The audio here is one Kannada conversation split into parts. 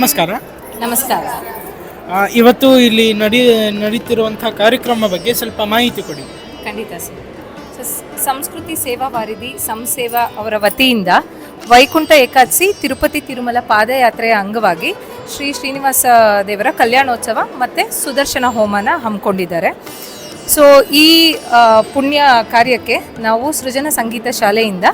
ನಮಸ್ಕಾರ. ನಮಸ್ಕಾರ. ಆ, ಇವತ್ತು ಇಲ್ಲಿ ನಡಿ ನಡೀತಿರುವಂಥ ಕಾರ್ಯಕ್ರಮ ಬಗ್ಗೆ ಸ್ವಲ್ಪ ಮಾಹಿತಿ ಕೊಡಿ. ಖಂಡಿತ ಸರ್. ಸೊ, ಸ್- ಸಂಸ್ಕೃತಿ ಸೇವಾ ವಾರಿಧಿ ಸಂಸೇವಾ ಅವರ ವತಿಯಿಂದ ವೈಕುಂಠ ಏಕಾದಶಿ ತಿರುಪತಿ ತಿರುಮಲ ಪಾದಯಾತ್ರೆಯ ಅಂಗವಾಗಿ ಶ್ರೀ ಶ್ರೀನಿವಾಸ ದೇವರ ಕಲ್ಯಾಣೋತ್ಸವ ಮತ್ತು ಸುದರ್ಶನ ಹೋಮನ ಹಮ್ಮಿಕೊಂಡಿದ್ದಾರೆ. ಸೊ ಈ ಆ, ಪುಣ್ಯ ಕಾರ್ಯಕ್ಕೆ ನಾವು ಸೃಜನ ಸಂಗೀತ ಶಾಲೆಯಿಂದ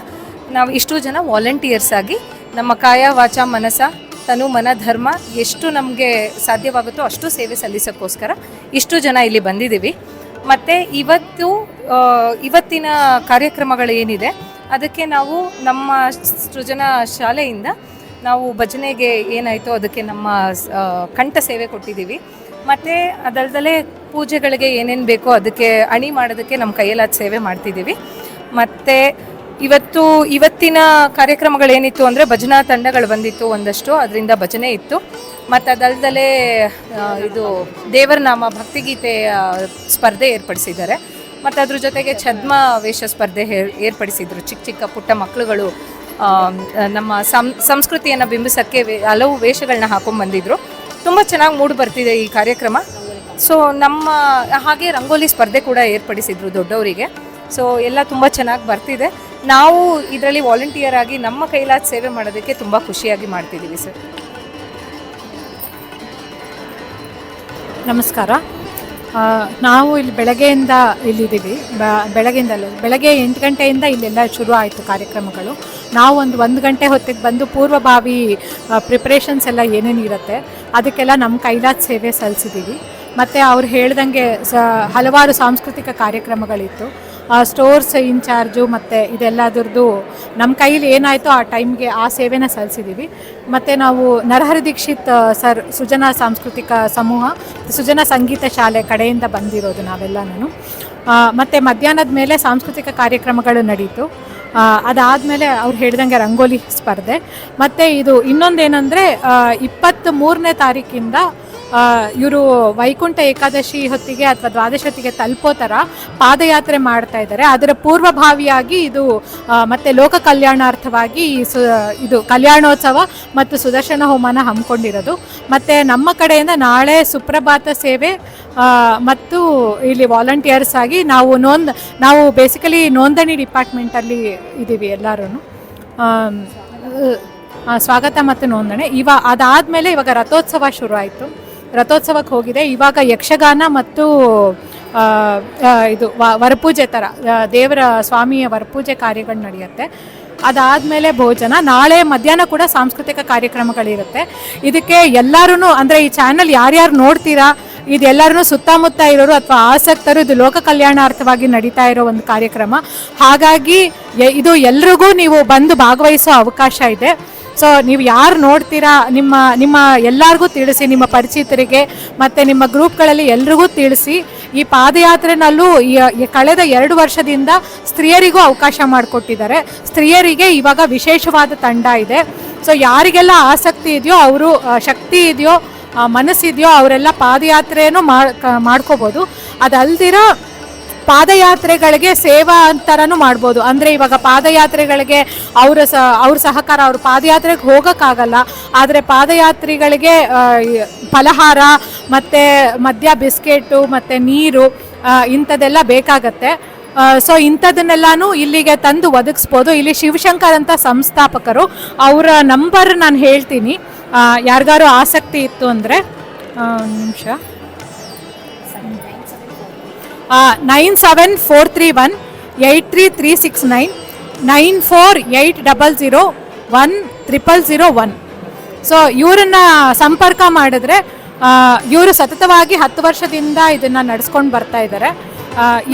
ನಾವು ಇಷ್ಟು ಜನ ವಾಲಂಟಿಯರ್ಸ್ ಆಗಿ ನಮ್ಮ ಕಾಯ ವಾಚ ಮನಸ ತನು ಮನ ಧರ್ಮ ಎಷ್ಟು ನಮಗೆ ಸಾಧ್ಯವಾಗುತ್ತೋ ಅಷ್ಟು ಸೇವೆ ಸಲ್ಲಿಸೋಕ್ಕೋಸ್ಕರ ಇಷ್ಟು ಜನ ಇಲ್ಲಿ ಬಂದಿದ್ದೀವಿ. ಮತ್ತು ಇವತ್ತು ಇವತ್ತಿನ ಕಾರ್ಯಕ್ರಮಗಳು ಏನಿದೆ, ಅದಕ್ಕೆ ನಾವು ನಮ್ಮ ಸೃಜನ ಶಾಲೆಯಿಂದ ನಾವು ಭಜನೆಗೆ ಏನಾಯಿತು ಅದಕ್ಕೆ ನಮ್ಮ ಕಂಠ ಸೇವೆ ಕೊಟ್ಟಿದ್ದೀವಿ. ಮತ್ತು ಅದಲ್ದಲೇ ಪೂಜೆಗಳಿಗೆ ಏನೇನು ಬೇಕೋ ಅದಕ್ಕೆ ಅಣಿ ಮಾಡೋದಕ್ಕೆ ನಮ್ಮ ಕೈಯಲ್ಲಾದ ಸೇವೆ ಮಾಡ್ತಿದ್ದೀವಿ. ಮತ್ತು ಇವತ್ತು ಇವತ್ತಿನ ಕಾರ್ಯಕ್ರಮಗಳೇನಿತ್ತು ಅಂದರೆ ಭಜನಾ ತಂಡಗಳು ಬಂದಿತ್ತು ಒಂದಷ್ಟು, ಅದರಿಂದ ಭಜನೆ ಇತ್ತು. ಮತ್ತು ಅದಲ್ದಲೇ ಇದು ದೇವರ ನಾಮ ಭಕ್ತಿಗೀತೆಯ ಸ್ಪರ್ಧೆ ಏರ್ಪಡಿಸಿದ್ದಾರೆ. ಮತ್ತು ಅದ್ರ ಜೊತೆಗೆ ಛದ್ಮ ವೇಷ ಸ್ಪರ್ಧೆ ಏರ್ಪಡಿಸಿದರು. ಚಿಕ್ಕ ಚಿಕ್ಕ ಪುಟ್ಟ ಮಕ್ಕಳುಗಳು ನಮ್ಮ ಸಂ, ಸಂಸ್ಕೃತಿಯನ್ನು ಬಿಂಬಿಸೋಕ್ಕೆ ಹಲವು ವೇಷಗಳನ್ನ ಹಾಕೊಂಡು ಬಂದಿದ್ರು. ತುಂಬ ಚೆನ್ನಾಗಿ ಮೂಡಿ ಬರ್ತಿದೆ ಈ ಕಾರ್ಯಕ್ರಮ. ಸೊ, ನಮ್ಮ, ಹಾಗೆ ರಂಗೋಲಿ ಸ್ಪರ್ಧೆ ಕೂಡ ಏರ್ಪಡಿಸಿದ್ರು ದೊಡ್ಡವರಿಗೆ. ಸೊ, ಎಲ್ಲ ತುಂಬ ಚೆನ್ನಾಗಿ ಬರ್ತಿದೆ. ನಾವು ಇದರಲ್ಲಿ ವಾಲಂಟಿಯರ್ ಆಗಿ ನಮ್ಮ ಕೈಲಾದ ಸೇವೆ ಮಾಡೋದಕ್ಕೆ ತುಂಬ ಖುಷಿಯಾಗಿ ಮಾಡ್ತಿದ್ದೀವಿ ಸರ್ ನಮಸ್ಕಾರ. ನಾವು ಇಲ್ಲಿ ಬೆಳಗ್ಗೆಯಿಂದ ಇಲ್ಲಿದ್ದೀವಿ. ಬ- ಬೆಳಗ್ಗೆಯಿಂದಲ್ಲ ಬೆಳಗ್ಗೆ ಎಂಟು ಗಂಟೆಯಿಂದ ಇಲ್ಲೆಲ್ಲ ಶುರು ಆಯಿತು ಕಾರ್ಯಕ್ರಮಗಳು. ನಾವು ಒಂದು ಒಂದು ಗಂಟೆ ಹೊತ್ತಿಗೆ ಬಂದು ಪೂರ್ವಭಾವಿ ಪ್ರಿಪ್ರೇಷನ್ಸ್ ಎಲ್ಲ ಏನೇನು ಇರುತ್ತೆ, ಅದಕ್ಕೆಲ್ಲ ನಮ್ಮ ಕೈಲಾದ ಸೇವೆ ಸಲ್ಲಿಸಿದ್ದೀವಿ. ಮತ್ತು ಅವ್ರು ಹೇಳ್ದಂಗೆ ಸ, ಹಲವಾರು ಸಾಂಸ್ಕೃತಿಕ ಕಾರ್ಯಕ್ರಮಗಳಿತ್ತು. ಸ್ಟೋರ್ಸ್ ಇನ್ಚಾರ್ಜು ಮತ್ತು ಇದೆಲ್ಲದ್ರದ್ದು ನಮ್ಮ ಕೈಯಲ್ಲಿ ಏನಾಯಿತು ಆ ಟೈಮ್ಗೆ ಆ ಸೇವೆನ ಸಲ್ಲಿಸಿದ್ದೀವಿ ಮತ್ತು ನಾವು ನರಹರಿ ದೀಕ್ಷಿತ್ ಸರ್ ಸುಜನಾ ಸಾಂಸ್ಕೃತಿಕ ಸಮೂಹ, ಸುಜನಾ ಸಂಗೀತ ಶಾಲೆ ಕಡೆಯಿಂದ ಬಂದಿರೋದು ನಾವೆಲ್ಲನೂ ಮತ್ತು ಮಧ್ಯಾಹ್ನದ ಮೇಲೆ ಸಾಂಸ್ಕೃತಿಕ ಕಾರ್ಯಕ್ರಮಗಳು ನಡೀತು. ಅದಾದಮೇಲೆ ಅವ್ರು ಹೇಳ್ದಂಗೆ ರಂಗೋಲಿ ಸ್ಪರ್ಧೆ. ಮತ್ತು ಇದು ಇನ್ನೊಂದೇನೆಂದರೆ ಇಪ್ಪತ್ತ್ ಮೂರನೇ ತಾರೀಕಿಂದ ಇವರು ವೈಕುಂಠ ಏಕಾದಶಿ ಹೊತ್ತಿಗೆ ಅಥವಾ ದ್ವಾದಶ ಹೊತ್ತಿಗೆ ತಲುಪೋ ಥರ ಪಾದಯಾತ್ರೆ ಮಾಡ್ತಾ ಇದ್ದಾರೆ. ಅದರ ಪೂರ್ವಭಾವಿಯಾಗಿ ಇದು ಮತ್ತೆ ಲೋಕ ಕಲ್ಯಾಣಾರ್ಥವಾಗಿ ಸು, ಇದು ಕಲ್ಯಾಣೋತ್ಸವ ಮತ್ತು ಸುದರ್ಶನ ಹೋಮನ ಹಮ್ಮಿಕೊಂಡಿರೋದು. ಮತ್ತು ನಮ್ಮ ಕಡೆಯಿಂದ ನಾಳೆ ಸುಪ್ರಭಾತ ಸೇವೆ ಮತ್ತು ಇಲ್ಲಿ ವಾಲಂಟಿಯರ್ಸ್ ಆಗಿ ನಾವು ನೋಂದ್, ನಾವು ಬೇಸಿಕಲಿ ನೋಂದಣಿ ಡಿಪಾರ್ಟ್ಮೆಂಟಲ್ಲಿ ಇದ್ದೀವಿ ಎಲ್ಲರೂ ಸ್ವಾಗತ ಮತ್ತು ನೋಂದಣಿ. ಇವ, ಅದಾದಮೇಲೆ ಇವಾಗ ರಥೋತ್ಸವ ಶುರು ಆಯಿತು. ರಥೋತ್ಸವಕ್ಕೆ ಹೋಗಿದೆ. ಇವಾಗ ಯಕ್ಷಗಾನ ಮತ್ತು ಇದು ವರಪೂಜೆ ಥರ ದೇವರ ಸ್ವಾಮಿಯ ವರಪೂಜೆ ಕಾರ್ಯಗಳು ನಡೆಯುತ್ತೆ. ಅದಾದಮೇಲೆ ಭೋಜನ, ನಾಳೆ ಮಧ್ಯಾಹ್ನ ಕೂಡ ಸಾಂಸ್ಕೃತಿಕ ಕಾರ್ಯಕ್ರಮಗಳಿರುತ್ತೆ. ಇದಕ್ಕೆ ಎಲ್ಲರೂ ಅಂದರೆ ಈ ಚಾನಲ್ ಯಾರ್ಯಾರು ನೋಡ್ತೀರಾ ಇದೆಲ್ಲರೂ ಸುತ್ತಮುತ್ತ ಇರೋರು ಅಥವಾ ಆಸಕ್ತರು, ಇದು ಲೋಕ ಕಲ್ಯಾಣಾರ್ಥವಾಗಿ ನಡೀತಾ ಇರೋ ಒಂದು ಕಾರ್ಯಕ್ರಮ. ಹಾಗಾಗಿ ಇದು ಎಲ್ರಿಗೂ ನೀವು ಬಂದು ಭಾಗವಹಿಸೋ ಅವಕಾಶ ಇದೆ. ಸೊ ನೀವು ಯಾರು ನೋಡ್ತೀರಾ, ನಿಮ್ಮ ನಿಮ್ಮ ಎಲ್ಲರಿಗೂ ತಿಳಿಸಿ, ನಿಮ್ಮ ಪರಿಚಿತರಿಗೆ, ಮತ್ತು ನಿಮ್ಮ ಗ್ರೂಪ್ಗಳಲ್ಲಿ ಎಲ್ರಿಗೂ ತಿಳಿಸಿ, ಈ ಪಾದಯಾತ್ರೆನಲ್ಲೂ ಕಳೆದ ಎರಡು ವರ್ಷದಿಂದ ಸ್ತ್ರೀಯರಿಗೂ ಅವಕಾಶ ಮಾಡಿಕೊಟ್ಟಿದ್ದಾರೆ. ಸ್ತ್ರೀಯರಿಗೆ ಇವಾಗ ವಿಶೇಷವಾದ ತಂಡ ಇದೆ. ಸೊ ಯಾರಿಗೆಲ್ಲ ಆಸಕ್ತಿ ಇದೆಯೋ, ಅವರು ಶಕ್ತಿ ಇದೆಯೋ ಮನಸ್ಸಿದೆಯೋ, ಅವರೆಲ್ಲ ಪಾದಯಾತ್ರೆಯೂ ಮಾಡ್, ಕ- ಮಾಡ್ಕೋಬೋದು. ಅದಲ್ದಿರ ಪಾದಯಾತ್ರೆಗಳಿಗೆ ಸೇವಾ ಅಂತರನೂ ಮಾಡ್ಬೋದು. ಅಂದರೆ ಇವಾಗ ಪಾದಯಾತ್ರೆಗಳಿಗೆ ಅವರ ಸ, ಅವ್ರ ಸಹಕಾರ ಅವ್ರ ಪಾದಯಾತ್ರೆಗೆ ಹೋಗೋಕ್ಕಾಗಲ್ಲ. ಆದರೆ ಪಾದಯಾತ್ರಿಗಳಿಗೆ ಫಲಹಾರ ಮತ್ತು ಮದ್ಯ ಬಿಸ್ಕೆಟು ಮತ್ತು ನೀರು ಇಂಥದ್ದೆಲ್ಲ ಬೇಕಾಗತ್ತೆ. ಸೊ ಇಂಥದನ್ನೆಲ್ಲಾನು ಇಲ್ಲಿಗೆ ತಂದು ಒದಗಿಸ್ಬೋದು. ಇಲ್ಲಿ ಶಿವಶಂಕರ್ ಅಂತ ಸಂಸ್ಥಾಪಕರು, ಅವರ ನಂಬರ್ ನಾನು ಹೇಳ್ತೀನಿ. ಯಾರಿಗಾರು ಆಸಕ್ತಿ ಇತ್ತು ಅಂದರೆ ನಿಮಿಷ. Nine seven four three one eight three three six nine nine four eight double zero one triple zero one. So ಇವರನ್ನು ಸಂಪರ್ಕ ಮಾಡಿದ್ರೆ ಇವರು ಸತತವಾಗಿ ಹತ್ತು ವರ್ಷದಿಂದ ಇದನ್ನು ನಡೆಸ್ಕೊಂಡು ಬರ್ತಾ ಇದ್ದಾರೆ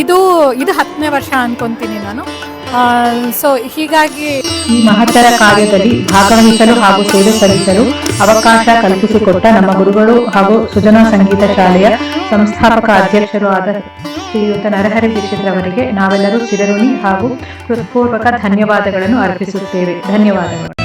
ಇದು ಇದು ಹತ್ತನೇ ವರ್ಷ ಅನ್ಕೊತೀನಿ ನಾನು. ಸೊ ಹೀಗಾಗಿ ಈ ಮಹತ್ತರ ಕಾರ್ಯದಲ್ಲಿ ಭಾಗವಹಿಸಲು ಹಾಗೂ ಸೇವೆ ಸಲ್ಲಿಸಲು ಅವಕಾಶ ಕಲ್ಪಿಸಿಕೊಟ್ಟ ನಮ್ಮ ಗುರುಗಳು ಹಾಗೂ ಸುಜನಾ ಸಂಗೀತ ಶಾಲೆಯ ಸಂಸ್ಥಾಪಕ ಅಧ್ಯಕ್ಷರು ಆದ ಶ್ರೀಯುತ ನರಹರಿ ದೀಕ್ಷಿತ್ರವರಿಗೆ ನಾವೆಲ್ಲರೂ ಚಿರಋಣಿ ಹಾಗೂ ಹೃತ್ಪೂರ್ವಕ ಧನ್ಯವಾದಗಳನ್ನು ಅರ್ಪಿಸುತ್ತೇವೆ. ಧನ್ಯವಾದಗಳು.